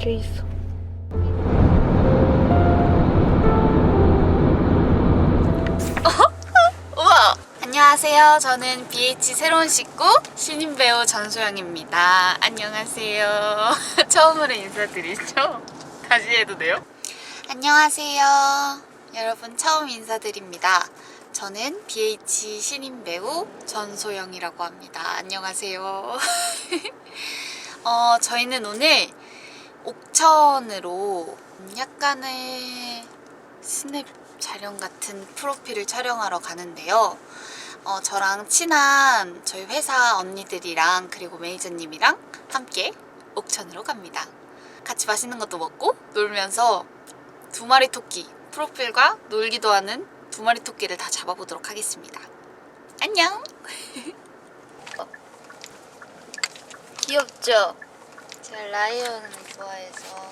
돼 있어. 우와! 안녕하세요. 저는 BH 새로운 식구 신인 배우 전소영입니다. 안녕하세요. 처음으로 인사드리죠? 다시 해도 돼요? 안녕하세요. 여러분 처음 인사드립니다. 저는 BH 신인 배우 전소영이라고 합니다. 안녕하세요. 어, 저희는 오늘 옥천으로 약간의 스냅 촬영 같은 프로필을 촬영하러 가는데요. 어, 저랑 친한 저희 회사 언니들이랑 그리고 매니저님이랑 함께 옥천으로 갑니다. 같이 맛있는 것도 먹고 놀면서 두 마리 토끼 프로필과 놀기도 하는 두 마리 토끼를 다 잡아보도록 하겠습니다. 안녕! 귀엽죠? 제가 라이언을 좋아해서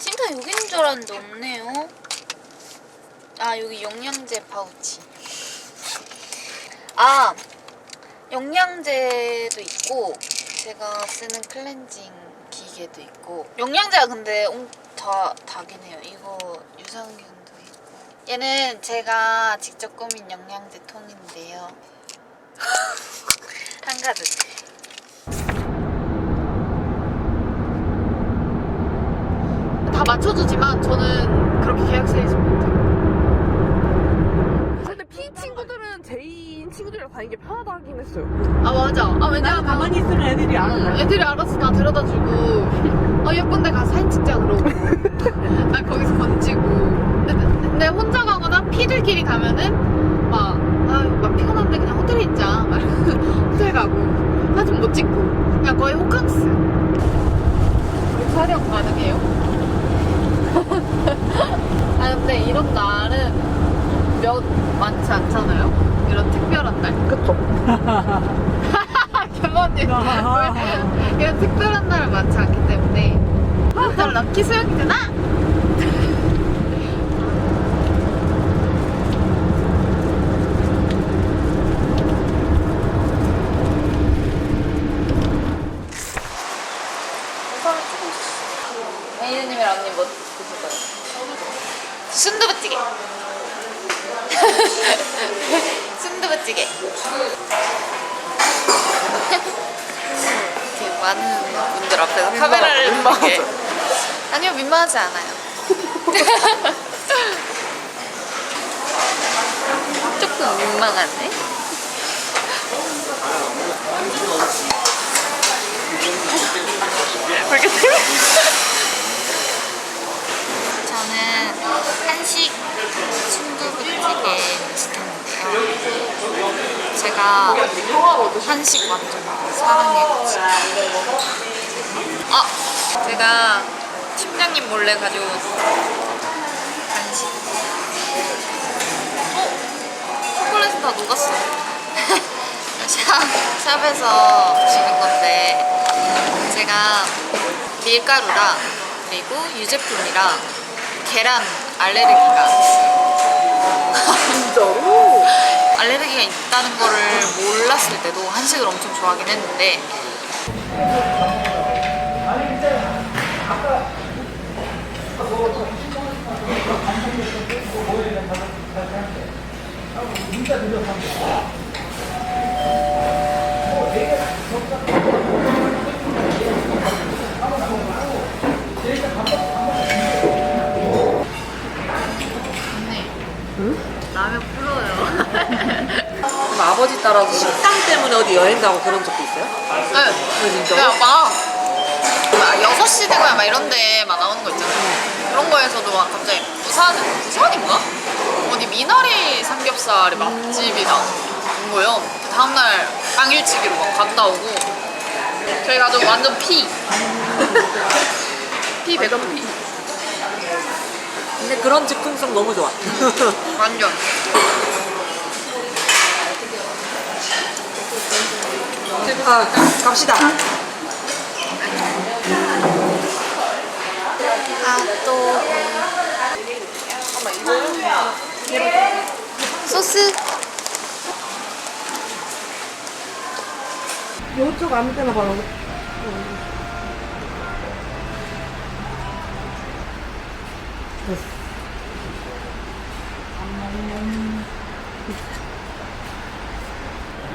진짜 여기 있는 줄 알았는데 없네요. 아 여기 영양제 파우치. 아 영양제도 있고 제가 쓰는 클렌징 기계도 있고 영양제가 근데 옹- 다 다긴 해요. 이거 유산균도 있고 얘는 제가 직접 꾸민 영양제 통인데요. 한 가득. 다 맞춰주지만 저는 그렇게 계약서에서 못해요. 근데 P 친구들은 J인 친구들이랑 다니는 게 편하다 하긴 했어요. 아 맞아. 아 왜냐면 가만히 있으면 애들이 알아. 애들이 알아서 다 데려다주고 어 예쁜데 가서 사진 찍자 그러고 나 거기서 건지고 근데, 근데 혼자 가거나 피들끼리 가면은 막, 아유, 막 피곤한데 그냥 호텔에 있자 막 호텔 가고 사진 못 찍고 그냥 거의 호캉스 촬영 가능해요? 아 근데 이런 날은 몇 많지 않잖아요? 이런 특별한 날? 그쵸? 결론님 이런 특별한 날은 많지 않기 때문에 난 럭키 소영이 되나? 매니저님이랑 언니 뭐 드실 거예요? 순두부찌개 순두부찌개 이렇게 많은 분들 앞에서 카메라를 보게 민망하지 않아요. 조금 민망하네. 저는 한식 순두부찌개 시켰는데요. 제가 한식 완전 사랑해가지고. 아! 제가 팀장님 몰래 가져온 간식 어? 초콜릿은 다 녹았어 샵, 샵에서 주는 건데 제가 밀가루랑 그리고 유제품이랑 계란 알레르기가 진짜로? 알레르기가 있다는 거를 몰랐을 때도 한식을 엄청 좋아하긴 했는데 언니 라면 불러요 그럼 아버지 따라서 식당 때문에 어디 여행 가고 그런 적도 있어요? 네. 그 진짜? 그냥 막, 막 6시 되고야 막 이런 데막 나오는 거 있잖아요. 그런 거에서도 막 갑자기 부산, 부산인가? 어디 미나리 삼겹살이 맛집이 나온 거예요. 그 다음날 당일치기로 막 갔다 오고. 저희 가족 완전 피. 피 백업 피. 근데 그런 즉흥성 너무 좋아. 완전. 아, 갑시다. 핫도그. 소스. 이쪽 아무 때나 바로.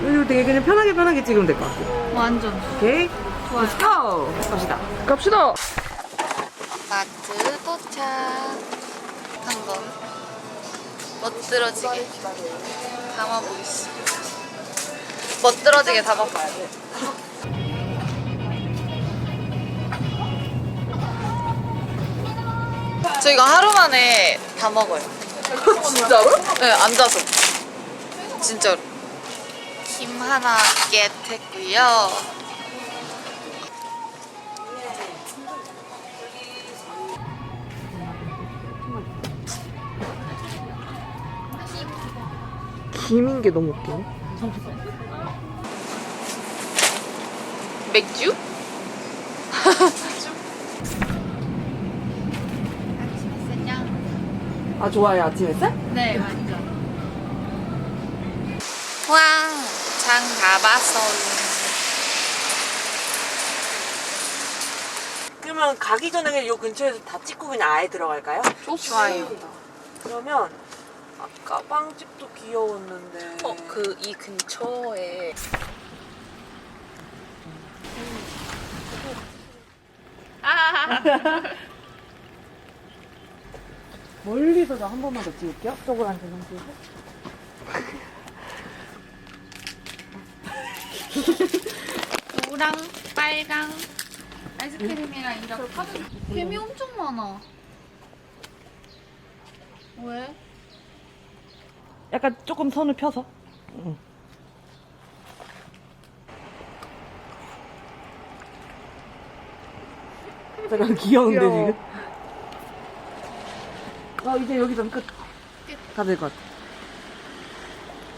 이거 되게 그냥 편하게 편하게 찍으면 될 것 같고. 완전 오케이. 좋아요. Let's go. 갑시다. 갑시다. 마트 도착. 한번 멋들어지게 담아보겠습니다. 멋들어지게 담아봐야 돼. 저 이거 하루 만에 다 먹어요. 진짜로? 네, 앉아서. 진짜로. 김 하나 겟 했고요. 김인 게 너무 웃기네. 맥주? 아 좋아요 아침 햇살? 네, 완전. 왕, 장 가봤어. 그러면 가기 전에 요 근처에서 다 찍고 그냥 아예 들어갈까요? 좋아요. 그러면 아까 빵집도 귀여웠는데. 어, 그 이 근처에 멀리서 저한 번만 더 찍을게요. 쪽으로 한 대만 찍고. 노랑, 빨강, 아이스크림이랑 이렇게 파는 뱀이 엄청 많아. 왜? 약간 조금 손을 펴서. 응. 잠깐 귀여운데 귀여워. 지금. 어 이제 여기서 끝. 다 될 것 같아.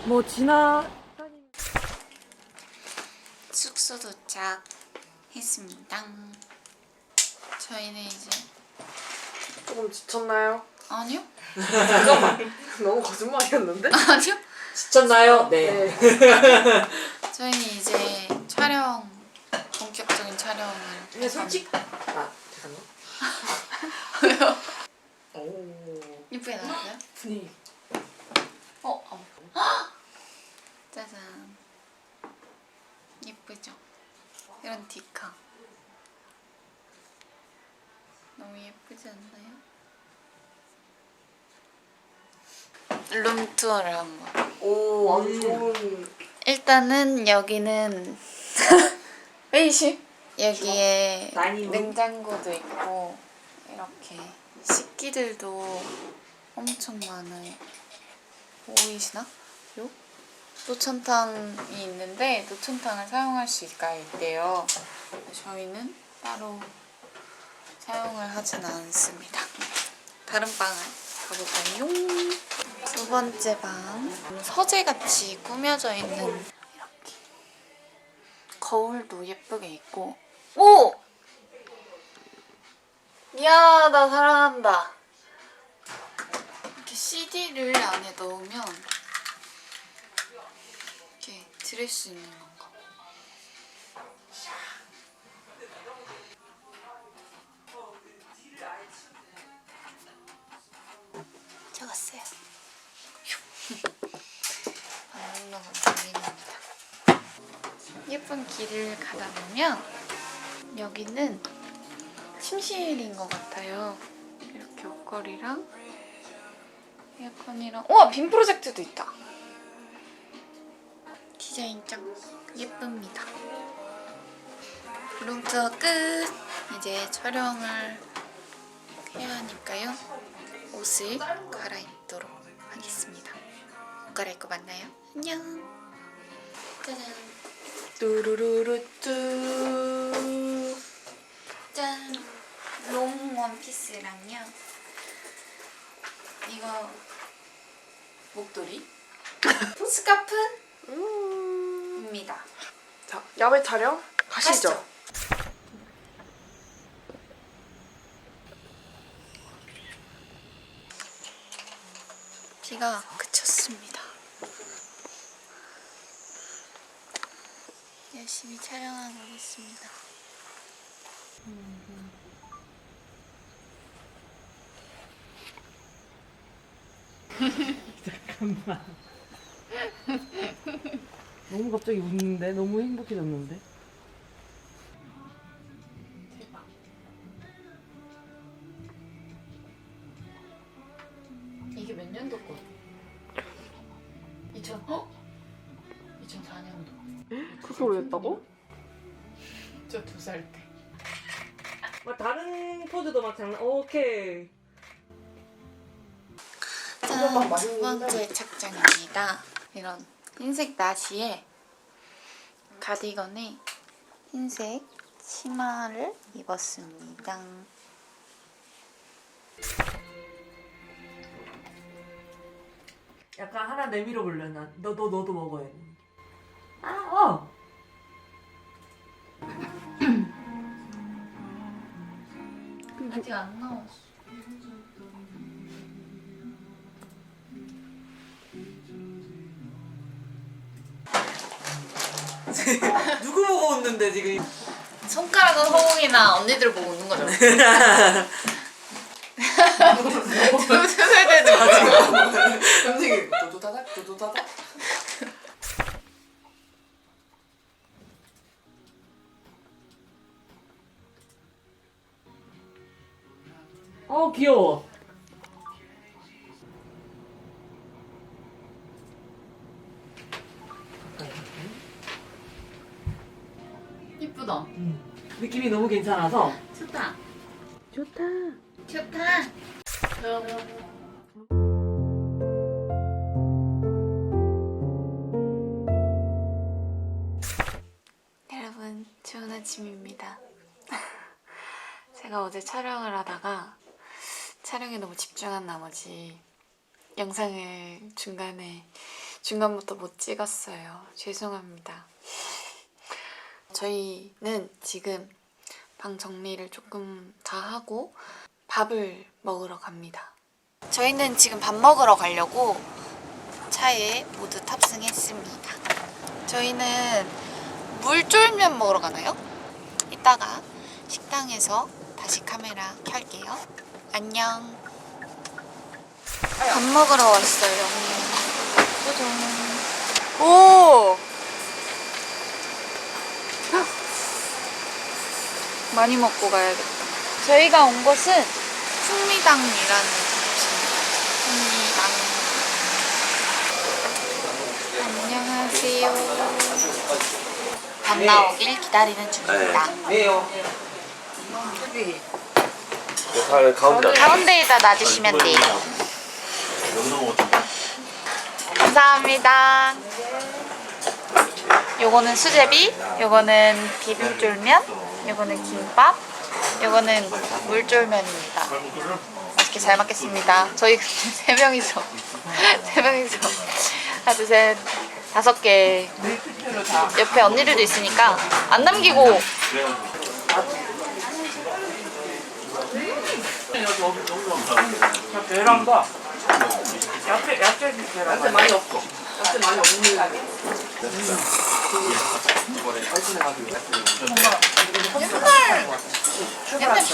뭐 지나. 숙소 도착했습니다. 저희는 이제 조금 지쳤나요? 아니요? 잠깐만. 너무 거짓말이었는데? 아니요? 지쳤나요? 네. 저희는 이제 촬영 본격적인 촬영을 근데 해서 솔직. 아 죄송해요. 왜요? 오. 이쁘게 나왔어요? 분위기. 어, 어. 헉! 짜잔. 예쁘죠? 이런 디카. 너무 예쁘지 않나요? 룸 투어를 한번. 오, 아주 좋은. 일단은 여기는 회의실? 여기에? 냉장고도 있고 이렇게 식기들도 엄청 많아요. 보이시나? 요? 노천탕이 있는데 노천탕을 사용할 수 있가 있대요. 저희는 따로 사용을 하진 않습니다. 다른 방을 가볼까요? 두 번째 방 서재같이 꾸며져 있는 이렇게 거울도 예쁘게 있고 오! 야, 나 사랑한다. 이렇게 CD를 안에 넣으면 이렇게 들을 수 있는 건 예쁜 길을 가다 보면 여기는 침실인 것 같아요. 이렇게 옷걸이랑 에어컨이랑 우와 빔 프로젝트도 있다. 디자인 짱 예쁩니다. 룸투어 끝. 이제 촬영을 해야 하니까요. 옷을 갈아입도록 하겠습니다. 옷 갈아입고 만나요. 안녕. 짜잔. 뚜루루루뚜. 짠. 롱 원피스랑요. 이거 목도리. 스카프입니다. 자, 야외 촬영 가시죠. 가시죠. 비가 그쳤습니다. 열심히 촬영하고 있습니다. 잠깐만. 너무 갑자기 웃는데? 너무 행복해졌는데? 이게 몇 년도 거? 2000, 어? 2004년도. 그렇게 오래됐다고? 저 두 살 때. 막 다른 포즈도 막 장난, 오케이. 짠, 두 번째 착장입니다. 이런 흰색 나시에 가디건에 흰색 치마를 입었습니다. 약간 하나 내밀어 볼래, 나. 너, 너, 너도 먹어야 돼. 아직 안 나왔어. 누구 보고 웃는데, 지금? 손가락은 허공이나 언니들 보고 웃는 거죠. 두 세대들 가지고. 음식이 도도다닥 도도다닥. 어, 귀여워. 이쁘다. 느낌이 너무 괜찮아서. 좋다. 좋다. 좋다. 여러분, 좋은 아침입니다. 제가 어제 촬영을 하다가 촬영에 너무 집중한 나머지 영상을 중간에 중간부터 못 찍었어요. 죄송합니다. 저희는 지금 방 정리를 조금 다 하고 밥을 먹으러 갑니다. 저희는 지금 밥 먹으러 가려고 차에 모두 탑승했습니다. 저희는 물쫄면 먹으러 가나요? 이따가 식당에서 다시 카메라 켤게요. 안녕. 밥 먹으러 왔어요. 짜잔. 오! 많이 먹고 가야겠다. 저희가 온 곳은 풍미당이라는 곳입니다. 풍미당. 안녕하세요. 밥 나오길 기다리는 중입니다. 가- 가운데 가운데에다 놔주시면 돼요. 감사합니다. 요거는 수제비, 요거는 비빔쫄면, 요거는 김밥, 요거는 물쫄면입니다. 맛있게 잘 먹겠습니다. 저희 세 명이서 세 명이서 하나 둘셋 다섯 개 옆에 언니들도 있으니까 안 남기고 계란과 야채, 야채 계란. 야채 많이 없어. 야채 많이 없는 거 옛날 옛날?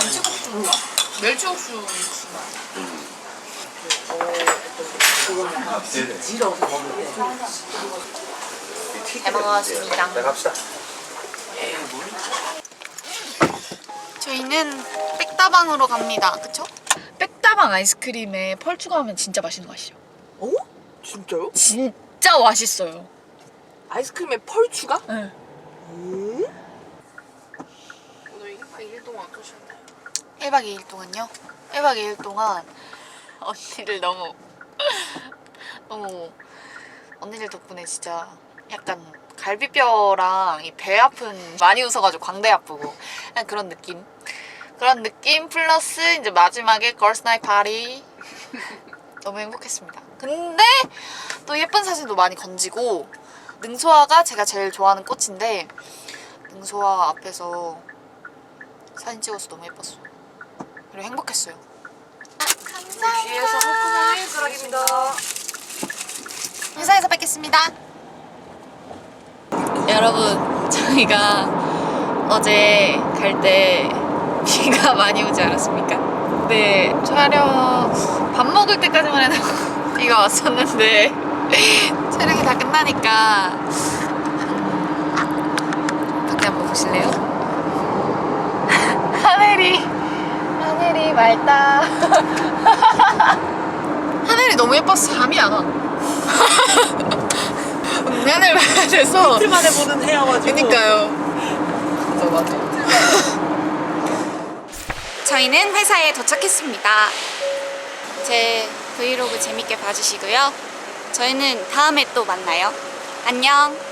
멸치국수 육수 지러서 먹을 때. 잘 먹었습니다. 네, 갑시다. 저희는 백다방으로 갑니다. 그쵸? 백다방 아이스크림에 펄 추가하면 진짜 맛있는 거 아시죠? 어? 진짜요? 진짜 맛있어요. 아이스크림에 펄 추가? 네. 음? 오늘 1일 동안 어떠셨나요? 1박 2일 동안요? 1박 2일 동안 언니를 너무 너무 언니들 덕분에 진짜 약간 갈비뼈랑 이 배 아픈 많이 웃어가지고 광대 아프고 그냥 그런 느낌 그런 느낌 플러스 이제 마지막에 걸스 나이 파리 너무 행복했습니다. 근데 또 예쁜 사진도 많이 건지고 능소화가 제가 제일 좋아하는 꽃인데 능소화 앞에서 사진 찍어서 너무 예뻤어 그리고 행복했어요. 감사합니다. 뒤에서 헛구멍 일그락입니다. 회사에서 뵙겠습니다. 여러분, 저희가 어제 갈 때 비가 많이 오지 않았습니까? 네, 촬영 밥 먹을 때까지만 해도 비가 왔었는데 촬영이 다 끝나니까 밖에 한번 보실래요? 하늘이 하늘이 맑다 하늘이 너무 예뻐서 잠이 안 와. 하늘 봐야 돼서 틀만에 보는 해여가지고. 그니까요. 맞아, 맞아. 저희는 회사에 도착했습니다. 제 브이로그 재밌게 봐주시고요. 저희는 다음에 또 만나요. 안녕.